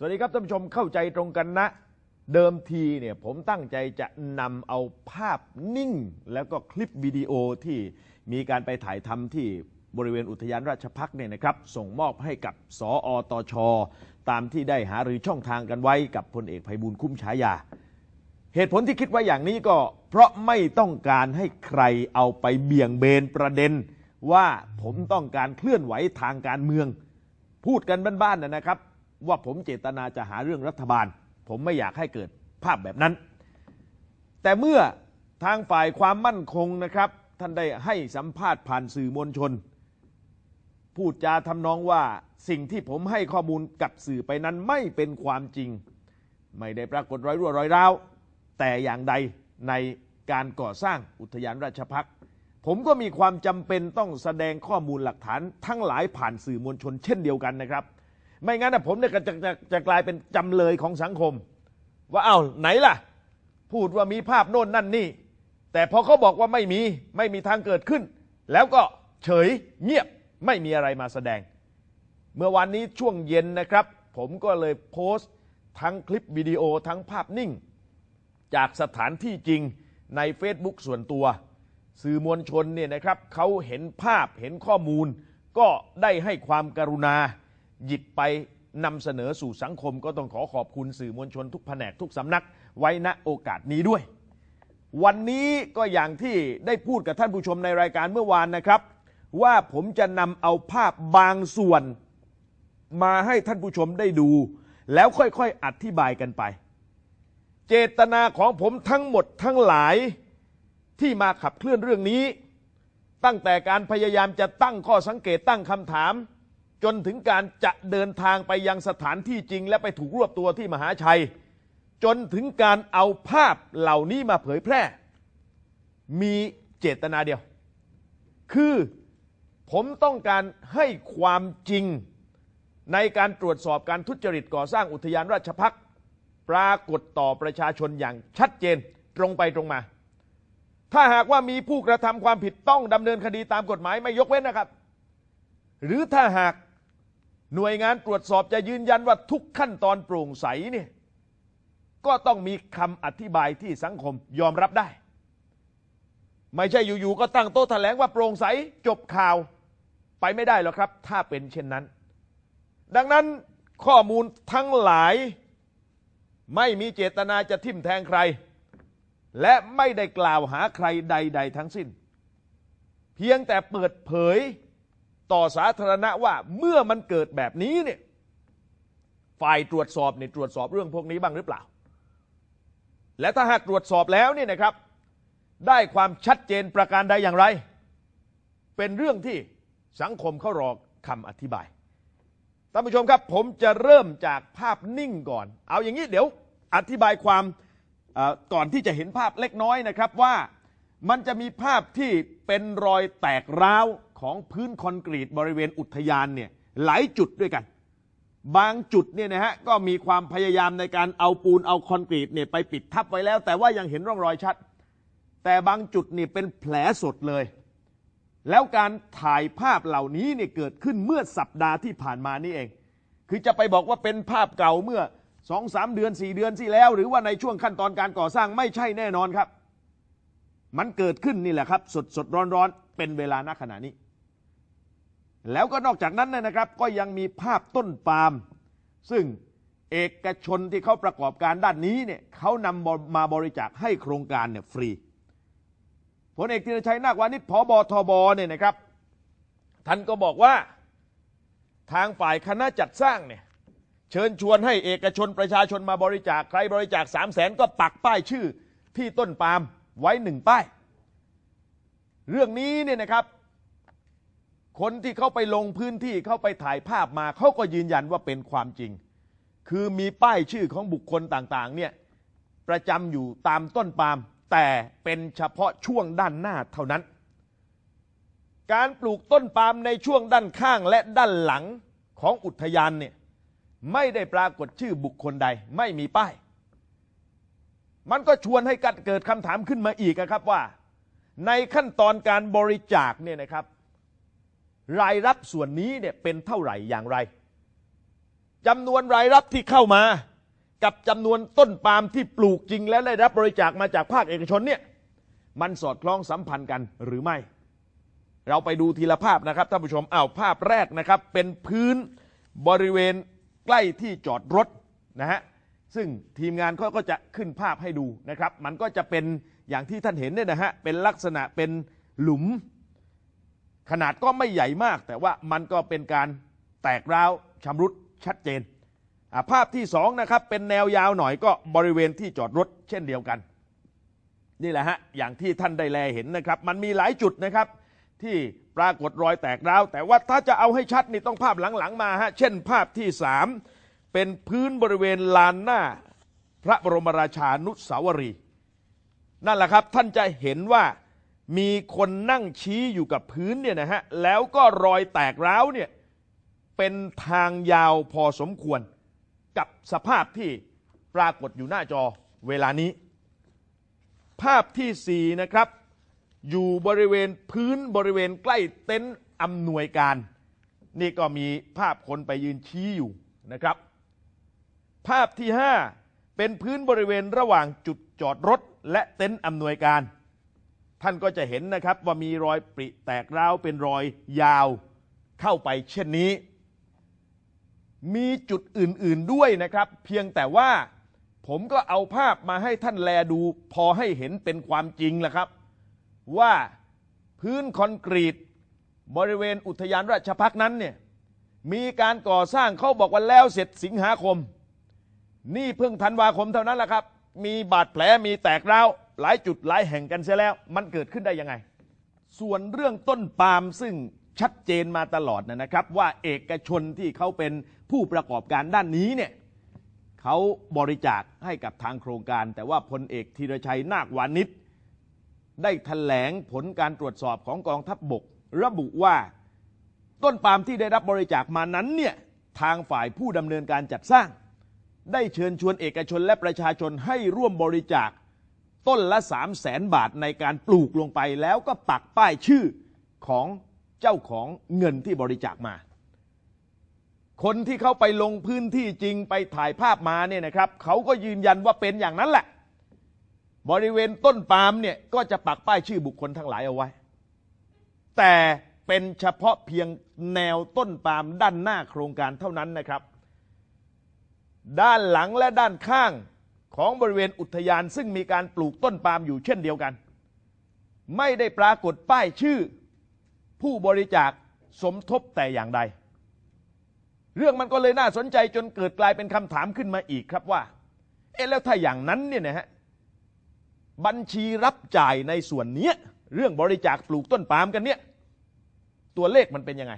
สวัสดีครับท่านผู้ชมเข้าใจตรงกันนะ เดิมทีเนี่ยผมตั้งใจจะนำเอาภาพนิ่ง แล้วก็คลิปวิดีโอที่มีการไปถ่ายทำที่บริเวณอุทยานราชพักเนี่ยนะครับ ส่งมอบให้กับสออตชตามที่ได้หาหรือช่องทางกันไว้กับพลเอกไพบูลคุ้มฉายา เหตุผลที่คิดว่าอย่างนี้ก็เพราะไม่ต้องการให้ใครเอาไปเบี่ยงเบนประเด็น ว่าผมต้องการเคลื่อนไหวทางการเมือง พูดกันบ้านๆนนะครับ ว่าผมเจตนาจะหาเรื่องรัฐบาล ผมไม่อยากให้เกิดภาพแบบนั้น แต่เมื่อทางฝ่ายความมั่นคงนะครับ ท่านได้ให้สัมภาษณ์ผ่านสื่อมวลชน พูดจาทำนองว่าสิ่งที่ผมให้ข้อมูลกับสื่อไปนั้นไม่เป็นความจริง ไม่ได้ปรากฏรอยรั่วรอยร้าว แต่อย่างใดในการก่อสร้างอุทยานราชพักษ์ผมก็มีความจำเป็นต้องแสดงข้อมูลหลักฐานทั้งหลายผ่านสื่อมวลชนเช่นเดียวกันนะครับ ไม่งั้นนะผมเนี่ยจะจะจะกลายเป็นจำเลยของสังคม ว่าเอา้าไหนล่ะ พูดว่ามีภาพโน่นนั่นนี่ แต่พอเขาบอกว่าไม่มีไม่มีทางเกิดขึ้น แล้วก็เฉยเงียบไม่มีอะไรมาแสดง เมื่อวันนี้ช่วงเย็นนะครับ ผมก็เลยโพสต์ทั้งคลิปวิดีโอทั้งภาพนิ่ง จากสถานที่จริงใน Facebook ส่วนตัว สื่อมวลชนเนี่ยนะครับเขาเห็นภาพเห็นข้อมูล ก็ได้ให้ความกรุณา หยิบไปนำเสนอสู่สังคมก็ต้องขอขอบคุณสื่อมวลชนทุกแผนกทุกสำนักไว้ณโอกาสนี้ด้วย วันนี้ก็อย่างที่ได้พูดกับท่านผู้ชมในรายการเมื่อวานนะครับ ว่าผมจะนำเอาภาพบางส่วน มาให้ท่านผู้ชมได้ดู แล้วค่อยๆอธิบายกันไป เจตนาของผมทั้งหมดทั้งหลายที่มาขับเคลื่อนเรื่องนี้ ตั้งแต่การพยายามจะตั้งข้อสังเกตตั้งคำถาม จนถึงการจะเดินทางไปยังสถานที่จริง และไปถูกรวบตัวที่มหาชัย จนถึงการเอาภาพเหล่านี้มาเผยแพร่ มีเจตนาเดียว คือผมต้องการให้ความจริงในการตรวจสอบการทุจริตก่อสร้างอุทยานราชพักษ์ปรากฏต่อประชาชนอย่างชัดเจนตรงไปตรงมา ถ้าหากว่ามีผู้กระทำความผิดต้องดำเนินคดีตามกฎหมายไม่ยกเว้นนะครับ หรือถ้าหาก หน่วยงานตรวจสอบจะยืนยันว่าทุกขั้นตอนโปร่งใสเนี่ยก็ต้องมีคำอธิบายที่สังคมยอมรับได้ ไม่ใช่อยู่ๆก็ตั้งโต๊ะแถลงว่าโปร่งใสจบข่าวไปไม่ได้หรอกครับ ถ้าเป็นเช่นนั้น ดังนั้นข้อมูลทั้งหลายไม่มีเจตนาจะทิ่มแทงใคร และไม่ได้กล่าวหาใครใด ๆ ทั้งสิ้น เพียงแต่เปิดเผย ต่อสาธารณะว่าเมื่อมันเกิดแบบนี้เนี่ยฝ่ายตรวจสอบเนี่ยตรวจสอบเรื่องพวกนี้บ้างหรือเปล่า และถ้าหากตรวจสอบแล้วเนี่ยนะครับ ได้ความชัดเจนประการใดอย่างไร เป็นเรื่องที่สังคมเขารอคำอธิบายท่านผู้ชมครับ ผมจะเริ่มจากภาพนิ่งก่อน เอาอย่างนี้เดี๋ยวอธิบายความก่อนที่จะเห็นภาพเล็กน้อยนะครับว่า มันจะมีภาพที่เป็นรอยแตกร้าวของพื้นคอนกรีตบริเวณอุทยานเนี่ยหลายจุดด้วยกัน บางจุดเนี่ยนะฮะก็มีความพยายามในการเอาปูนเอาคอนกรีตเนี่ยไปปิดทับไว้แล้ว แต่ว่ายังเห็นร่องรอยชัด แต่บางจุดนี่เป็นแผลสดเลย แล้วการถ่ายภาพเหล่านี้เนี่ยเกิดขึ้นเมื่อสัปดาห์ที่ผ่านมานี่เอง คือจะไปบอกว่าเป็นภาพเก่าเมื่อสองสามเดือนสี่เดือนที่แล้ว หรือว่าในช่วงขั้นตอนการก่อสร้างไม่ใช่แน่นอนครับ มันเกิดขึ้นนี่แหละครับ สดสดร้อนร้อนเป็นเวลาณขณะนี้ แล้วก็นอกจากนั้นนะครับ ก็ยังมีภาพต้นปาล์มซึ่งเอกชนที่เขาประกอบการด้านนี้เนี่ยเขานำมาบริจาคให้โครงการเนี่ยฟรีพลเอกธีรชัยนาควานิชพบทบเนี่ยนะครับท่านก็บอกว่าทางฝ่ายคณะจัดสร้างเนี่ยเชิญชวนให้เอกชนประชาชนมาบริจาคใครบริจาคสามแสนก็ปักป้ายชื่อที่ต้นปาล์ม ไว้หนึ่งป้าย เรื่องนี้เนี่ยนะครับ คนที่เข้าไปลงพื้นที่เข้าไปถ่ายภาพมาเขาก็ยืนยันว่าเป็นความจริง คือมีป้ายชื่อของบุคคลต่างๆ เนี่ยประจำอยู่ตามต้นปาล์มแต่เป็นเฉพาะช่วงด้านหน้าเท่านั้น การปลูกต้นปาล์มในช่วงด้านข้างและด้านหลังของอุทยานเนี่ยไม่ได้ปรากฏชื่อบุคคลใด ไม่มีป้าย มันก็ชวนให้เกิดคำถามขึ้นมาอีกครับว่า ในขั้นตอนการบริจาคเนี่ยนะครับ รายรับส่วนนี้เนี่ยเป็นเท่าไหร่อย่างไรจำนวนรายรับที่เข้ามา กับจำนวนต้นปาล์มที่ปลูกจริง และได้รับบริจาคมาจากภาคเอกชนเนี่ยมันสอดคล้องสัมพันธ์กันหรือไม่ เราไปดูทีละภาพนะครับท่านผู้ชมอ้าวภาพแรกนะครับ เป็นพื้นบริเวณใกล้ที่จอดรถนะฮะ ซึ่งทีมงานเขาก็จะขึ้นภาพให้ดูนะครับ มันก็จะเป็นอย่างที่ท่านเห็นเนี่ยนะฮะ เป็นลักษณะเป็นหลุม ขนาดก็ไม่ใหญ่มาก แต่ว่ามันก็เป็นการแตกร้าวชำรุดชัดเจน ภาพที่สองนะครับ เป็นแนวยาวหน่อยก็บริเวณที่จอดรถเช่นเดียวกัน นี่แหละฮะ อย่างที่ท่านได้แลเห็นนะครับ มันมีหลายจุดนะครับที่ปรากฏรอยแตกร้าว แต่ว่าถ้าจะเอาให้ชัดนี่ต้องภาพหลังๆมาฮะ เช่นภาพที่สาม เป็นพื้นบริเวณลานหน้า พระบรมราชานุสาวรี นั่นแหละครับท่านจะเห็นว่ามีคนนั่งชี้อยู่กับพื้นเนี่ยนะฮะแล้วก็รอยแตกร้าวเนี่ยเป็นทางยาวพอสมควรกับสภาพที่ปรากฏอยู่หน้าจอเวลานี้ ภาพที่สี่นะครับ อยู่บริเวณพื้นบริเวณใกล้เต็นท์อำนวยการ นี่ก็มีภาพคนไปยืนชี้อยู่นะครับ ภาพที่ 5 เป็นพื้นบริเวณระหว่างจุดจอดรถ และเต็นท์อำนวยการ ท่านก็จะเห็นนะครับว่ามีรอยปริแตกร้าวเป็นรอยยาวเข้าไปเช่นนี้ มีจุดอื่นๆด้วยนะครับ เพียงแต่ว่าผมก็เอาภาพมาให้ท่านแลดู พอให้เห็นเป็นความจริงแหละครับ ว่าพื้นคอนกรีต บริเวณอุทยานราชพักนั้นเนี่ยมีการก่อสร้างเขาบอกว่าแล้วเสร็จสิงหาคม นี่เพิ่งธันวาคมเท่านั้นแหละครับ มีบาดแผลมีแตกร้าวหลายจุดหลายแห่งกันเสียแล้ว มันเกิดขึ้นได้ยังไง ส่วนเรื่องต้นปาล์มซึ่งชัดเจนมาตลอดนะนะครับ ว่าเอกชนที่เขาเป็นผู้ประกอบการด้านนี้เนี่ยเขาบริจาคให้กับทางโครงการ แต่ว่าพลเอกธีรชัยนาควานิชได้แถลงผลการตรวจสอบของกองทัพบบก ระบุว่าต้นปาล์มที่ได้รับบริจาคมานั้นเนี่ยทางฝ่ายผู้ดำเนินการจัดสร้าง ได้เชิญชวนเอกชนและประชาชนให้ร่วมบริจาค ต้นละ3 0 0แสนบาทในการปลูกลงไปแล้วก็ปักป้ายชื่อของเจ้าของเงินที่บริจาคมา คนที่เขาไปลงพื้นที่จริงไปถ่ายภาพมาเนี่ยนะครับเขาก็ยืนยันว่าเป็นอย่างนั้นแหละ บริเวณต้นปาล์มเนี่ยก็จะปักป้ายชื่อบุคคลทั้งหลายเอาไว้ แต่เป็นเฉพาะเพียงแนวต้นปาล์มด้านหน้าโครงการเท่านั้นนะครับ ด้านหลังและด้านข้างของบริเวณอุทยานซึ่งมีการปลูกต้นปาล์มอยู่เช่นเดียวกัน ไม่ได้ปรากฏป้ายชื่อ ผู้บริจาคสมทบแต่อย่างใด เรื่องมันก็เลยน่าสนใจจนเกิดกลายเป็นคำถามขึ้นมาอีกครับว่า เอ๊ะแล้วถ้าอย่างนั้นเนี่ยนะฮะบัญชีรับจ่ายในส่วนเนี้ยเรื่องบริจาคปลูกต้นปาล์มกันเนี่ย ตัวเลขมันเป็นยังไง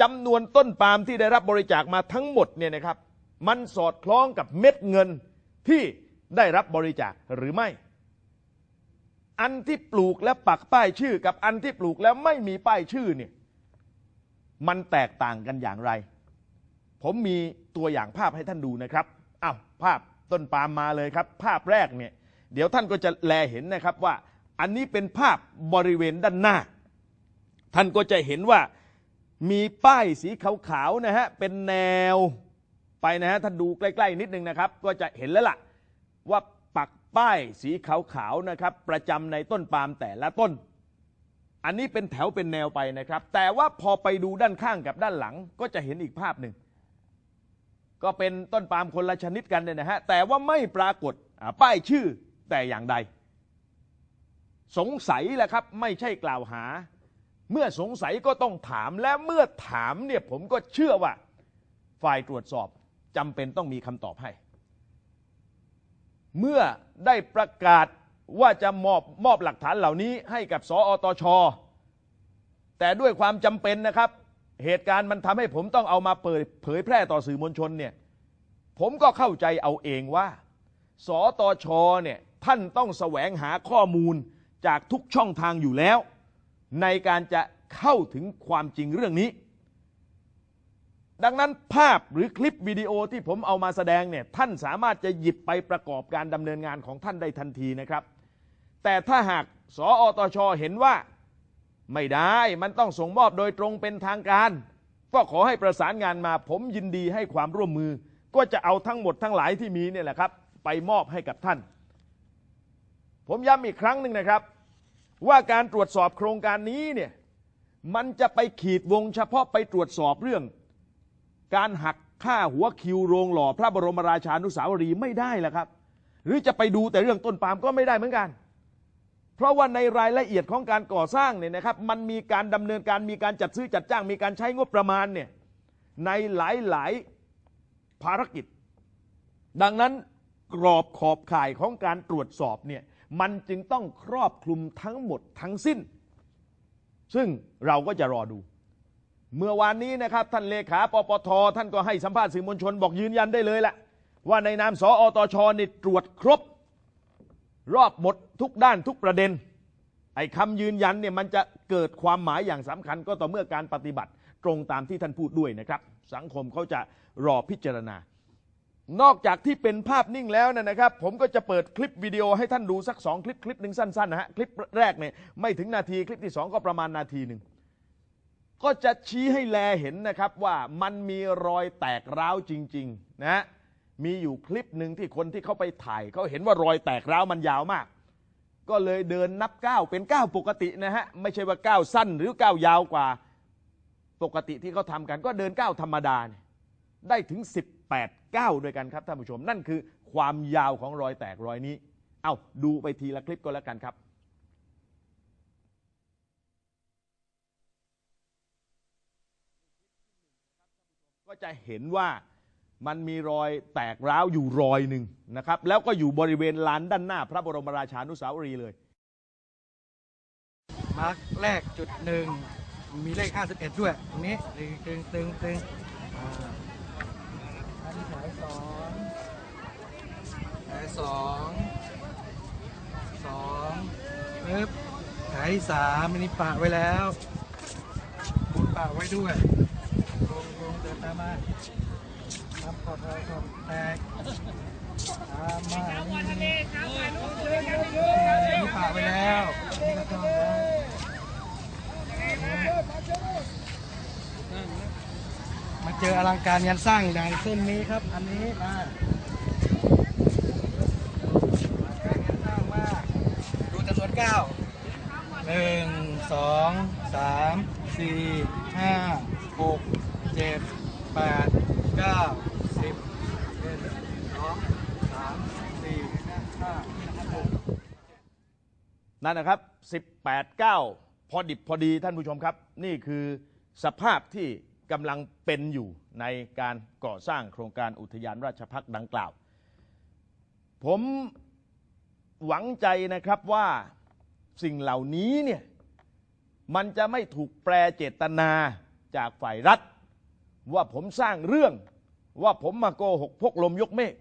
จำนวนต้นปาล์มที่ได้รับบริจาคมาทั้งหมดเนี่ยนะครับ มันสอดคล้องกับเม็ดเงินที่ได้รับบริจาคหรือไม่ อันที่ปลูกและปักป้ายชื่อ กับอันที่ปลูกแล้วไม่มีป้ายชื่อเนี่ยมันแตกต่างกันอย่างไร ผมมีตัวอย่างภาพให้ท่านดูนะครับอ้าวภาพต้นปาล์มมาเลยครับ ภาพแรกเนี่ย เดี๋ยวท่านก็จะแลเห็นนะครับว่า อันนี้เป็นภาพบริเวณด้านหน้า ท่านก็จะเห็นว่ามีป้ายสีขาวๆนะฮะเป็นแนว ไปนะฮะท่าดูใกล้ๆนิดนึงนะครับ ก็จะเห็นแล้วล่ะ ว่าปักป้ายสีขาวๆนะครับ ประจำในต้นปาล์มแต่ละต้น อันนี้เป็นแถวเป็นแนวไปนะครับ แต่ว่าพอไปดูด้านข้างกับด้านหลัง ก็จะเห็นอีกภาพหนึ่งก็เป็นต้นปาล์มคนละชนิดกันเนี่ยนะฮะแต่ว่าไม่ปรากฏป้ายชื่อแต่อย่างใด สงสัยแหละครับไม่ใช่กล่าวหา เมื่อสงสัยก็ต้องถามและเมื่อถามเนี่ยผมก็เชื่อว่า ฝ่ายตรวจสอบ จำเป็นต้องมีคำตอบให้ เมื่อได้ประกาศว่าจะมอบมอบหลักฐานเหล่านี้ให้กับสออตช แต่ด้วยความจำเป็นนะครับ เหตุการณ์มันทำให้ผมต้องเอามาเปิดเผยแพร่ต่อสื่อมวลชนเนี่ยผมก็เข้าใจเอาเองว่า สอตชเนี่ยท่านต้องแสวงหาข้อมูลจากทุกช่องทางอยู่แล้ว ในการจะเข้าถึงความจริงเรื่องนี้ ดังนั้นภาพหรือคลิปวิดีโอที่ผมเอามาแสดงเนี่ยท่านสามารถจะหยิบไปประกอบการดำเนินงานของท่านได้ทันทีนะครับ แต่ถ้าหากสออตชเห็นว่า ไม่ได้มันต้องส่งมอบโดยตรงเป็นทางการ ก็ขอให้ประสานงานมาผมยินดีให้ความร่วมมือ ก็จะเอาทั้งหมดทั้งหลายที่มีเนี่ยแหละครับ ไปมอบให้กับท่าน ผมย้ำอีกครั้งหนึ่งนะครับ ว่าการตรวจสอบโครงการนี้เนี่ยมันจะไปขีดวงเฉพาะไปตรวจสอบเรื่อง การหักค่าหัวคิวโรงหล่อพระบรมราชานุสาวรีย์ไม่ได้แล้วครับ หรือจะไปดูแต่เรื่องต้นปาล์มก็ไม่ได้เหมือนกัน เพราะว่าในรายละเอียดของการก่อสร้างเนี่ยนะครับ มันมีการดำเนินการมีการจัดซื้อจัดจ้าง มีการใช้งบประมาณเนี่ยในหลายหลายๆภารกิจ ดังนั้นกรอบขอบข่ายของการตรวจสอบเนี่ยมันจึงต้องครอบคลุมทั้งหมดทั้งสิ้น ซึ่งเราก็จะรอดู เมื่อวานนี้นะครับท่านเลขาปปทท่านก็ให้สัมภาษณ์สื่อมวลชนบอกยืนยันได้เลยแหละว่าในนามสออตชนี่ตรวจครบ รอบหมดทุกด้านทุกประเด็น ไอ้คำยืนยันเนี่ยมันจะเกิดความหมายอย่างสำคัญก็ต่อเมื่อการปฏิบัติตรงตามที่ท่านพูดด้วยนะครับ สังคมเขาจะรอพิจารณา นอกจากที่เป็นภาพนิ่งแล้วนนะครับ ผมก็จะเปิดคลิปวิดีโอให้ท่านดูสักสองคลิปคลิปหนึ่งสั้นๆนะฮะคลิปแรกเนี่ยไม่ถึงนาทีคลิปที่สองก็ประมาณนาทีหนึ่ง ก็จะชี้ให้แลเห็นนะครับว่ามันมีรอยแตกร้าวจริงๆนะมีอยู่คลิปหนึ่งที่คนที่เขาไปถ่ายเขาเห็นว่ารอยแตกร้าวมันยาวมาก ก็เลยเดินนับก้าวเป็นก้าวปกตินะฮะไม่ใช่ว่าก้าวสั้นหรือก้าวยาวกว่าปกติที่เขาทำกัน ก็เดินก้าวธรรมดาได้ถึง 18ก้าวด้วยกันครับท่านผู้ชม นั่นคือความยาวของรอยแตกรอยนี้ เอาดูไปทีละคลิปก็แล้วกันครับ ก็จะเห็นว่ามันมีรอยแตกร้าวอยู่รอยหนึ่งนะครับ แล้วก็อยู่บริเวณลานด้านหน้า พระบรมราชานุสาวรีย์เลย มาร์กแรกจุดหนึ่งมีเลข 51 ด้วยตรงนี้ตึงตึงตึงตึงอ่าอันนี้สายสองสายสองสองปึ๊บสายสามอันนี้ปะไว้แล้วปูปะไว้ด้วย ลงลงเดินตามมาทำขอบอะไรขอบแตกตามมาอันนี้อันนี้ปแล้วนี่ก็ต้องแล้วมาเจออลังการงานสร้างอย่างเส้นนี้ครับ อันนี้มาดูจำนวนเก้าหนึ่งสองสามสี่ห้าหก เจ็ดแปดเก้าสิบเอ็ดสองสามสี่ห้าหกนั่นนะครับ 18 9 พอดิบพอดีท่านผู้ชมครับ นี่คือสภาพที่กำลังเป็นอยู่ในการก่อสร้างโครงการอุทยานราชพักษ์ดังกล่าว ผมหวังใจนะครับว่าสิ่งเหล่านี้เนี่ยมันจะไม่ถูกแปรเจตนาจากฝ่ายรัฐ ว่าผมสร้างเรื่องว่าผมมาโกหกพกลมยกเมฆ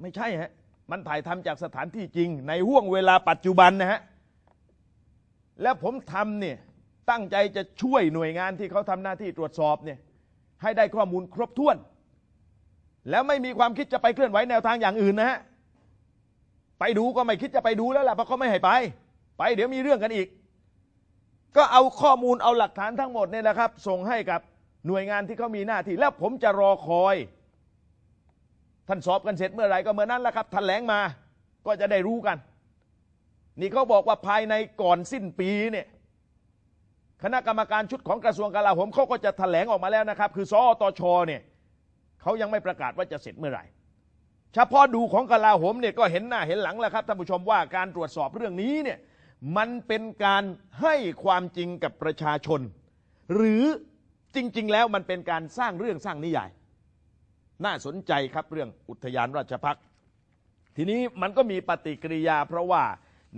ไม่ใช่ฮะมันถ่ายทำจากสถานที่จริง ในห่วงเวลาปัจจุบันนะฮะแล้วผมทำเนี่ยตั้งใจจะช่วยหน่วยงานที่เขาทำหน้าที่ตรวจสอบเนี่ยให้ได้ข้อมูลครบถ้วน แล้วไม่มีความคิดจะไปเคลื่อนไหวแนวทางอย่างอื่นนะฮะไปดูก็ไม่คิดจะไปดูแล้วล่ะเพราะเขาไม่ให้ไป ไปเดี๋ยวมีเรื่องกันอีก ก็เอาข้อมูลเอาหลักฐานทั้งหมดเนี่ยแหละครับ ส่งให้กับ หน่วยงานที่เขามีหน้าที่ แล้วผมจะรอคอย ท่านสอบกันเสร็จเมื่อไหร่ก็เมื่อนั้นแหละครับแถลงมาก็จะได้รู้กัน นี่เขาบอกว่าภายในก่อนสิ้นปีเนี่ยคณะกรรมการชุดของกระทรวงกลาโหมเขาก็จะแถลงออกมาแล้วนะครับ คือสอตชเนี่ยเขายังไม่ประกาศว่าจะเสร็จเมื่อไหร่เฉพาะดูของกลาโหมเนี่ยก็เห็นหน้าเห็นหลังแล้วครับท่านผู้ชมว่าการตรวจสอบเรื่องนี้เนี่ยมันเป็นการให้ความจริงกับประชาชน หรือ จริง ๆ แล้วมันเป็นการสร้างเรื่องสร้างนิยาย น่าสนใจครับเรื่องอุทยานราชพักษ์ทีนี้มันก็มีปฏิกิริยา เพราะว่า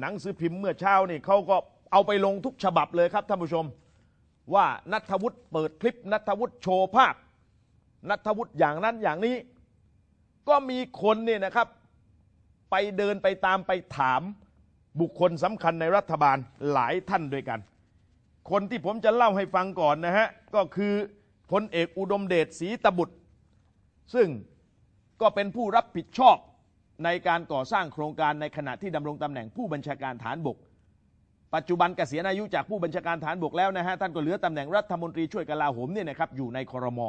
หนังสือพิมพ์เมื่อเช้านี่เขาก็เอาไปลงทุกฉบับเลยครับท่านผู้ชม ว่านัทวุฒิเปิดคลิปนัทวุฒิโชว์ภาพนัทวุฒิอย่างนั้นอย่างนี้ ก็มีคนเนี่ยนะครับ ไปเดินไปตามไปถามบุคคลสำคัญในรัฐบาลหลายท่านด้วยกัน คนที่ผมจะเล่าให้ฟังก่อนนะฮะ ก็คือพลเอกอุดมเดชศรีตบุตร ซึ่งก็เป็นผู้รับผิดชอบในการก่อสร้างโครงการในขณะที่ดำรงตำแหน่งผู้บัญชาการฐานบก ปัจจุบันเกษียณอายุจากผู้บัญชาการฐานบกแล้วนะฮะท่านก็เหลือตำแหน่งรัฐมนตรีช่วยกลาโหมเนี่ยนะครับอยู่ในครมอ